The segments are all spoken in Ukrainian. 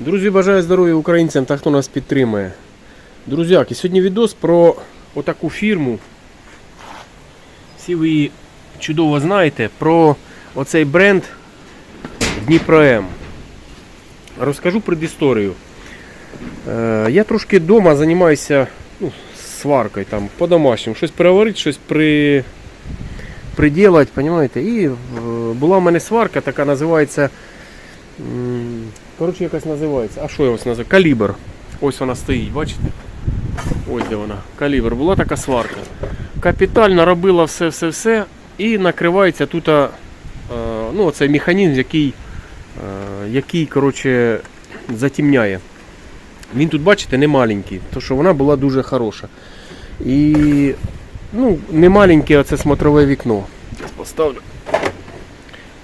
Друзі, бажаю здоров'я українцям та хто нас підтримує. Друзяки, сьогодні відос про отаку фірму. Всі ви її чудово знаєте, про оцей бренд Дніпро Розкажу предісторію. Е, я трошки вдома займаюся ну, сваркою там, по-домашньому. Щось переварити, щось при... приділати? І е, була в мене сварка, така називається. Коротше, якась називається. А що я ось називаю? Калібр. Ось вона стоїть, бачите? Ось де вона. Калібр. Була така сварка. Капітально робила все-все-все і накривається тут е, ну, оцей механізм, який, е, який коротше, затемняє. Він тут, бачите, не маленький, тому що вона була дуже хороша. І ну, не маленьке оце смотрове вікно. Поставлю.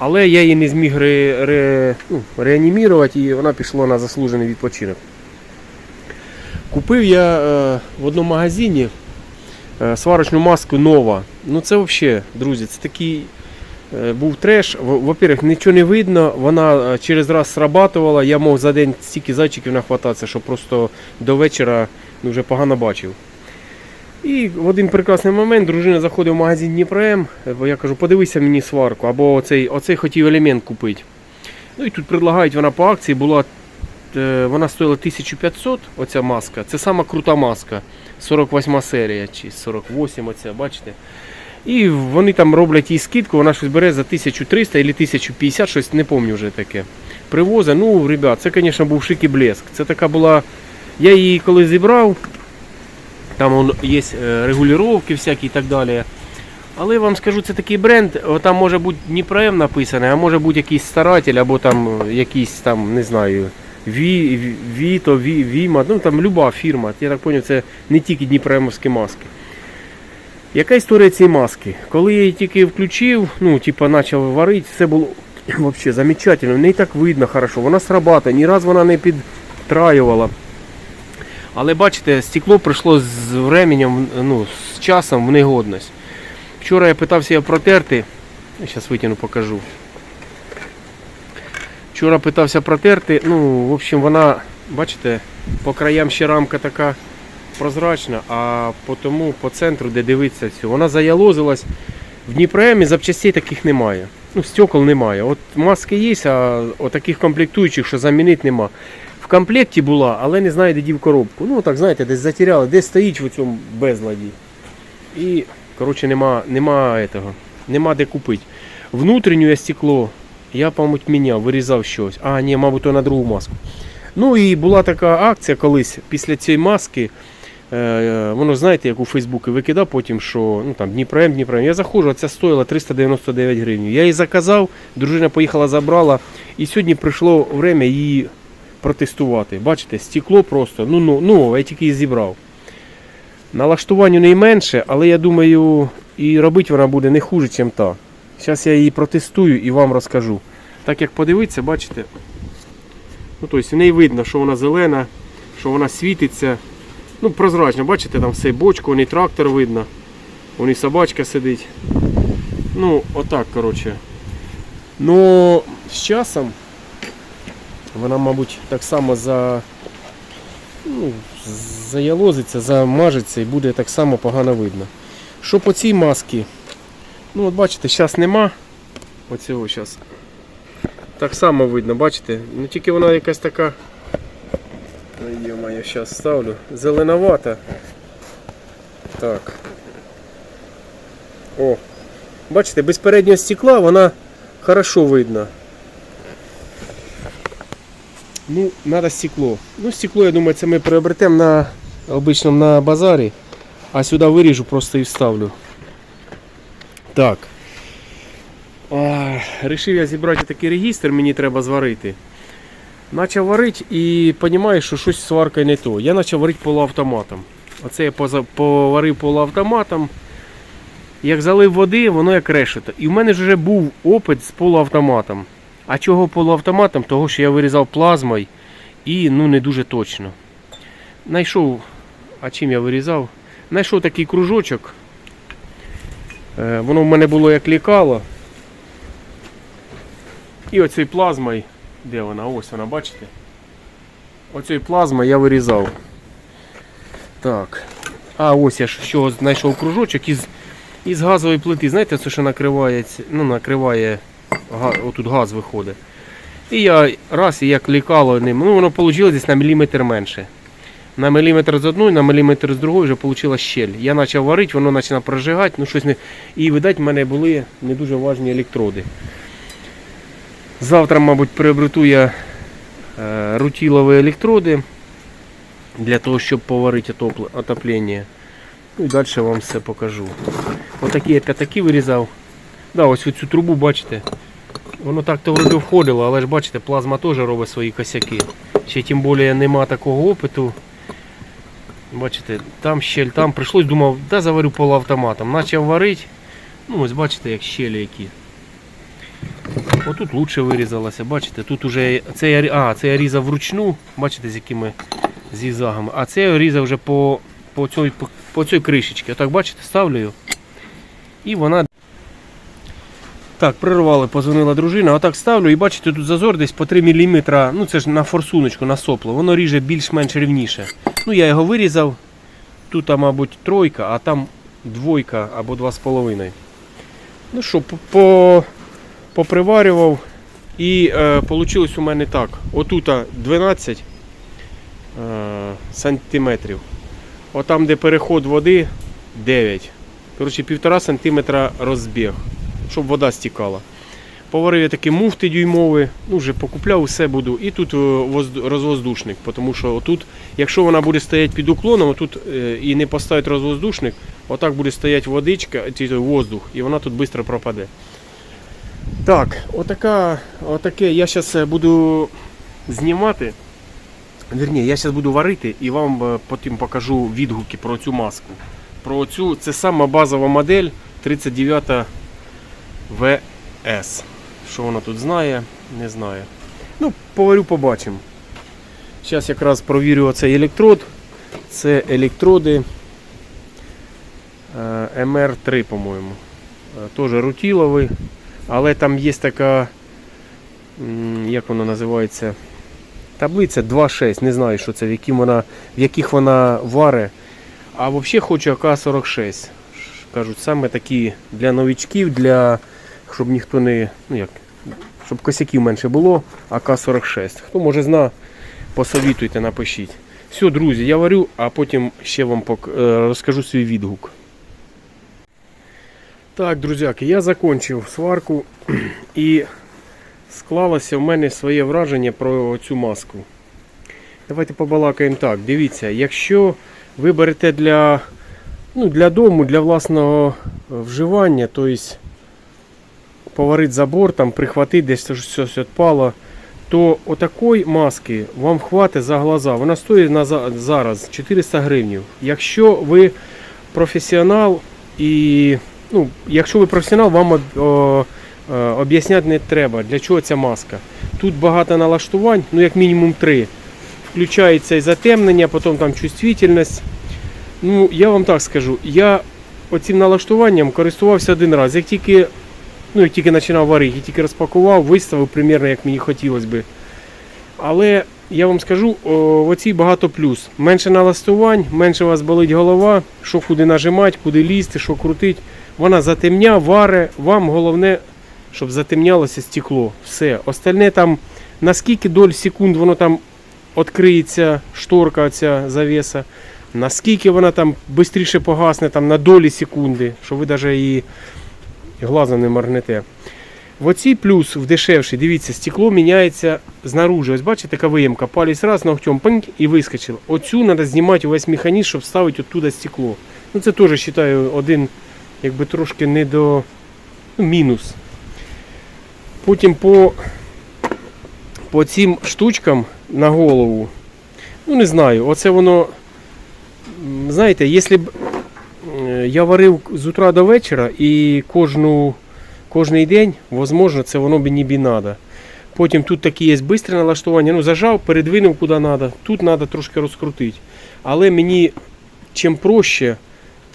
Але я її не зміг ре, ре, ну, реанімірувати і вона пішла на заслужений відпочинок. Купив я е, в одному магазині е, сварочну маску нова. Ну це взагалі, друзі, це такий е, був треш. Во-первых, нічого не видно, вона е, через раз срабатувала, я мог за день стільки зайчиків нахвататися, що просто до вечора ну, вже погано бачив. І в один прекрасний момент дружина заходить в магазин Дніпром, бо я кажу, подивися мені сварку, або оцей, оцей хотів елемент купити. Ну і тут предлагають вона по акції, була, е, вона стоїла 1500, оця маска. Це сама крута маска. 48 серія чи 48, оця, бачите. І вони там роблять їй скидку, вона щось бере за 1300 або 1050, щось не пам'ятаю вже таке. Привозить, ну, ребят, це, звісно, був шик і блеск. Це така була. Я її коли зібрав, там он, є е, регулювання всякі і так далі. Але я вам скажу, це такий бренд, там може бути Дніпром написане, а може бути якийсь старатель, або там е, якийсь там, не знаю, Ві, Ві- Віто, Ві, Віма, ну там люба фірма. Я так зрозумів, це не тільки Дніпроемовські маски. Яка історія цієї маски? Коли я її тільки включив, ну, типа почав варити, все було взагалі замечательно. В неї так видно хорошо. Вона срабатує, ні разу вона не підтраювала. Але бачите, стекло прийшло з временем, ну, з часом в негодність. Вчора я питався його протерти. Зараз витягну, покажу. Вчора питався протерти. Ну, в общем, вона, бачите, по краям ще рамка така прозрачна, а по тому по центру, де дивиться все, вона заялозилась. В Дніпроемі запчастей таких немає. Ну, стекол немає. От маски є, а таких комплектуючих, що замінити нема. Комплекті була, але не знаю, де дів коробку. Ну, так знаєте, десь затеряли, десь стоїть в цьому безладі. І, коротше, нема, нема этого, нема де купити. Внутрішнє стекло, я, мабуть, міняв, вирізав щось. А, ні, мабуть, то на другу маску. Ну і була така акція колись після цієї маски. Е, воно знаєте, як у Фейсбуці викидав потім, що ну там Дніпром, Дніпром. Я заходжу, а ця стоїла 399 гривень. Я її заказав, дружина поїхала, забрала, і сьогодні прийшло время її протестувати. Бачите, стекло просто, ну, ну, ну я тільки її зібрав. Налаштування не менше, але я думаю, і робити вона буде не хуже, ніж та. Зараз я її протестую і вам розкажу. Так як подивитися, бачите, ну, тобто в неї видно, що вона зелена, що вона світиться. Ну, прозрачно, бачите, там все бочку, і трактор видно. І собачка сидить. Ну, отак, коротше. Ну, з часом вона, мабуть, так само за. Ну, заялозиться, замажеться і буде так само погано видно. Що по цій масці? Ну, от бачите, зараз нема. Оцього зараз. Так само видно, бачите? Ну тільки вона якась така. Ой, Ё-моё, ставлю. Зеленовата. Так. О. Бачите, без переднього стекла вона хорошо видно. Ну, надо стекло. Ну, стекло, я думаю, це ми приобретемо на обичному на базарі. А сюди виріжу, просто і вставлю. Так. Рішив я зібрати такий регістр, мені треба зварити. Начав варити і розумію, що щось з сваркою не то. Я почав варити полуавтоматом. Оце я поварив полуавтоматом. Як залив води, воно як решето. І в мене ж вже був опит з полуавтоматом. А чого полуавтоматом? Того, що я вирізав плазмою і ну не дуже точно. Найшов, а чим я вирізав? Найшов такий кружочок. Е, Воно в мене було як лікало. І оцей плазмою, де вона? Ось вона, бачите? оцей плазма я вирізав. Так. А ось я що знайшов кружочок із, із газової плити. Знаєте, це що накриває, ну, накриває, отут газ виходить. І я раз і як лікало ним, ну воно вийшло десь на міліметр менше. На міліметр з одної, на міліметр з другої вже вийшла щель. Я почав варити, воно почало прожигати, ну щось не. І видать, в мене були не дуже важні електроди. Завтра, мабуть, приобрету я е, рутілові електроди для того, щоб поварити отоплення. Ну і далі вам все покажу. Отакі я п'ятаки вирізав. Да, ось цю трубу бачите. Воно так-то вроді входило, але ж бачите, плазма теж робить свої косяки. Ще тим більше нема такого опиту. Бачите, там щель, там прийшлось, думав, да заварю полуавтоматом. Почав варити. Ну ось бачите, як щелі які. Отут лучше вирізалося, бачите, тут уже це я, а, це я різав вручну, бачите, з якими зігзагами. А це я різав вже по, по, цій, по, по кришечці. Отак, бачите, ставлю. І вона. Так, прервали, позвонила дружина, отак ставлю і бачите, тут зазор десь по 3 мм, ну це ж на форсуночку, на сопло, воно ріже більш-менш рівніше. Ну я його вирізав, тут, мабуть, тройка, а там двойка або 2,5. Ну що, по- по, поприварював і е, вийшло у мене так. Отут 12 е, сантиметрів. Отам, де переход води 9. Коротше, півтора сантиметра розбіг, щоб вода стікала. Поварив я такі муфти дюймові, ну вже покупляв, все буду. І тут е, розвоздушник, тому що тут, якщо вона буде стояти під уклоном, тут е, і не поставить розвоздушник, отак буде стояти водичка, воздух, і вона тут швидко пропаде. Так, отака, отаке я зараз буду знімати. Вірні, я зараз буду варити і вам е, потім покажу відгуки про цю маску. Про цю, це сама базова модель 39 VS. Що вона тут знає, не знаю. Ну, поварю, побачимо. Зараз якраз провірю оцей електрод. Це електроди е, MR3, по-моєму. Е, Теж рутіловий. Але там є така, як вона називається, таблиця 2.6, не знаю, що це, в, яким вона, в яких вона вари. А взагалі хочу АК-46. Кажуть, саме такі для новичків, для, щоб ніхто не. Ну як, щоб косяків менше було, АК-46. Хто може зна, посовітуйте, напишіть. Все, друзі, я варю, а потім ще вам пок- е, розкажу свій відгук. Так, друзяки, я закончив сварку і склалося в мене своє враження про цю маску. Давайте побалакаємо так. Дивіться, якщо ви берете для, ну, для дому, для власного вживання, тобто поварити забор, там, прихватити, десь щось- відпало, то отакої маски вам хватить за глаза. Вона стоїть на зараз 400 гривень. Якщо ви професіонал і ну, якщо ви професіонал, вам е, об'ясняти не треба, для чого ця маска. Тут багато налаштувань, ну як мінімум три. Включається і затемнення, потім там чувствительність. Ну, я вам так скажу, я оцим налаштуванням користувався один раз. Як тільки, ну, як тільки починав варити, тільки розпакував, виставив примірно, як мені хотілося би. Але я вам скажу, в оцій багато плюс. Менше налаштувань, менше у вас болить голова, що куди нажимати, куди лізти, що крутити. Вона затемня, варе. Вам головне, щоб затемнялося стекло. Все. Остальне там, наскільки доль секунд воно там відкриється, шторка ця завеса, наскільки вона там швидше погасне там, на долі секунди, що ви навіть її глазом не моргнете. В оцій плюс в дешевшій, дивіться, стекло міняється знаружи. Ось бачите, така виємка, палець раз, ногтем пинк і вискочило. Оцю треба знімати увесь механізм, щоб ставити оттуда стекло. Ну це теж вважаю один, якби трошки не до ну, мінус. Потім по, по цим штучкам на голову. Ну не знаю, оце воно. Знаєте, якщо б я варив з утра до вечора і кожну кожний день, возможно, це воно б і надо. Потім тут такі є швидке налаштування. Ну, зажав, передвинув куди треба. Тут треба трошки розкрутити. Але мені чим проще,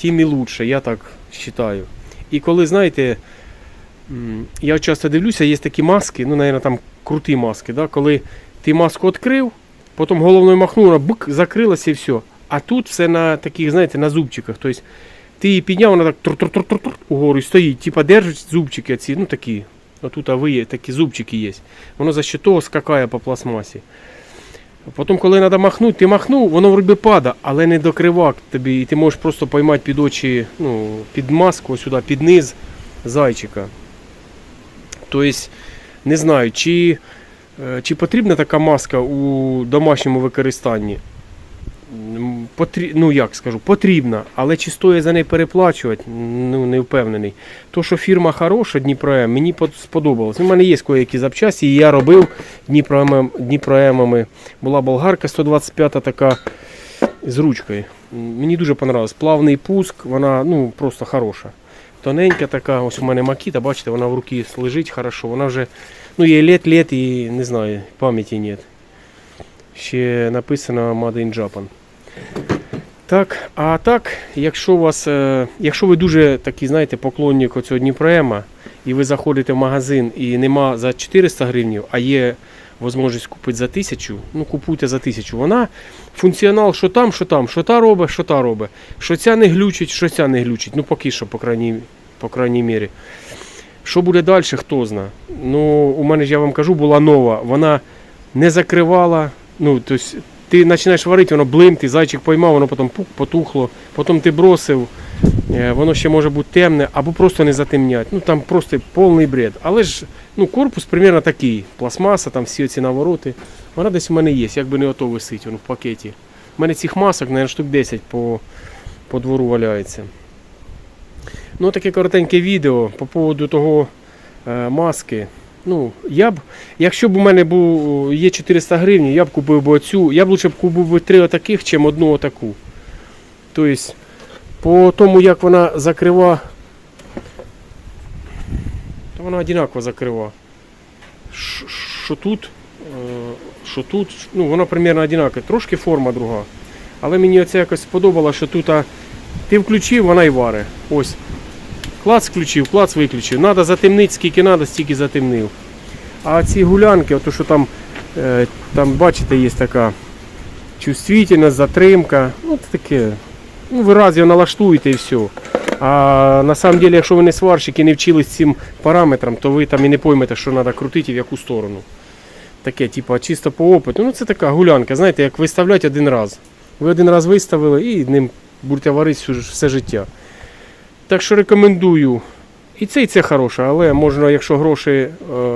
тим і лучше, я так вважаю. І коли, знаєте, я часто дивлюся, є такі маски, ну, мабуть, там круті маски, да? коли ти маску відкрив, потім головною махнув, вона бик, закрилася і все. А тут все на таких, знаєте, на зубчиках. Тобто ти її підняв, вона так тур-тур-тур-тур угору і стоїть. Типа держить зубчики ці, ну такі. Отут а ви такі зубчики є. Воно за що того скакає по пластмасі. Потім, коли треба махнути, ти махнув, воно вроді пада, але не до кривак тобі. І ти можеш просто поймати під очі, ну, під маску, сюди, під низ зайчика. Тобто, не знаю, чи, е, чи потрібна така маска у домашньому використанні. Потрі... Ну як скажу, потрібна, але чи стоїть за неї переплачувати, ну не впевнений. То, що фірма хороша, Дніпроем, мені сподобалось. У мене є які запчасті, і я робив Дніпроемом, Дніпроемами. Була болгарка 125 така з ручкою. Мені дуже понравилось. Плавний пуск, вона ну, просто хороша. Тоненька така, ось у мене макіта, бачите, вона в руці лежить хорошо. Вона вже, ну, їй лет-лет і не знаю, пам'яті нет. Ще написано Made in Japan. Так, а так, якщо у вас, е, якщо ви дуже такий, знаєте, поклонник оцього Дніпроема, і ви заходите в магазин і нема за 400 гривень, а є можливість купити за 1000, ну купуйте за 1000. Вона функціонал, що там, що там, що та робить, що та робить. Що ця не глючить, що ця не глючить. Ну поки що, по крайній, по крайній мірі. Що буде далі, хто знає. Ну, у мене ж я вам кажу, була нова. Вона не закривала. Ну, тобто, ти починаєш варити, воно блим, ти зайчик поймав, воно потім пук, потухло, потім ти бросив, е, воно ще може бути темне, або просто не затемнять. Ну там просто повний бред. Але ж ну, корпус примерно такий. Пластмаса, там всі ці навороти. Вона десь у мене є, якби не ото висить воно в пакеті. У мене цих масок, мабуть, штук 10 по, по двору валяється. Ну, таке коротеньке відео по поводу того е, маски. Ну, я б, якщо б у мене був, є 400 гривень, я б купив би оцю. Я б лучше б купив би три отаких, чим одну отаку. Тобто, по тому, як вона закрива, то вона однаково закрива. Що тут, е, що тут, ну, вона примерно одинакова. Трошки форма друга. Але мені оце якось сподобалося, що тут а, ти включив, вона і варе. Ось. Клац включив, клац виключив. Надо затемнити, скільки треба, стільки затемнив. А ці гулянки, ото що там, е, там бачите, є така чувствительність, затримка. Ну, таке. Ну, ви раз його налаштуєте і все. А на самом деле, якщо ви не сварщик і не вчились цим параметрам, то ви там і не поймете, що треба крутити і в яку сторону. Таке, типу, чисто по опиту. Ну, це така гулянка, знаєте, як виставляти один раз. Ви один раз виставили і ним будете варити все життя. Так що рекомендую. І це, і це хороше, але можна, якщо гроші, е,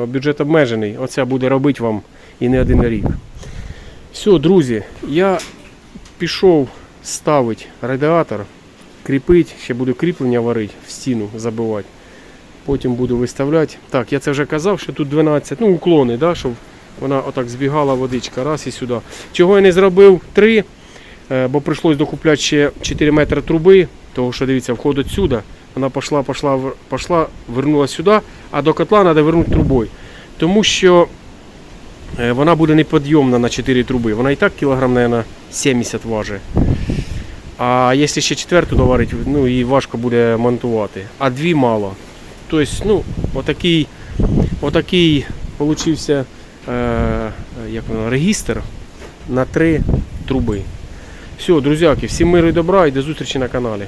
бюджет обмежений, оця буде робити вам і не один рік. Все, друзі, я пішов ставити радіатор, кріпити, ще буду кріплення варити, в стіну забивати. Потім буду виставляти. Так, я це вже казав, що тут 12, ну уклони, да, щоб вона отак збігала водичка, раз і сюди. Чого я не зробив 3, бо прийшлось докупляти ще 4 метри труби, того що дивіться, вход отсюда. Вона пішла, пішла, пішла, вернулася сюди, а до котла треба вернути трубою. Тому що е, вона буде неподйомна на 4 труби. Вона і так кілограм, мабуть, 70 важить. А якщо ще четверту доварити, ну її важко буде монтувати. А дві мало. Тобто, ну, отакий, отакий получився е, як воно, регістр на три труби. Все, друзяки, всім миру і добра і до зустрічі на каналі.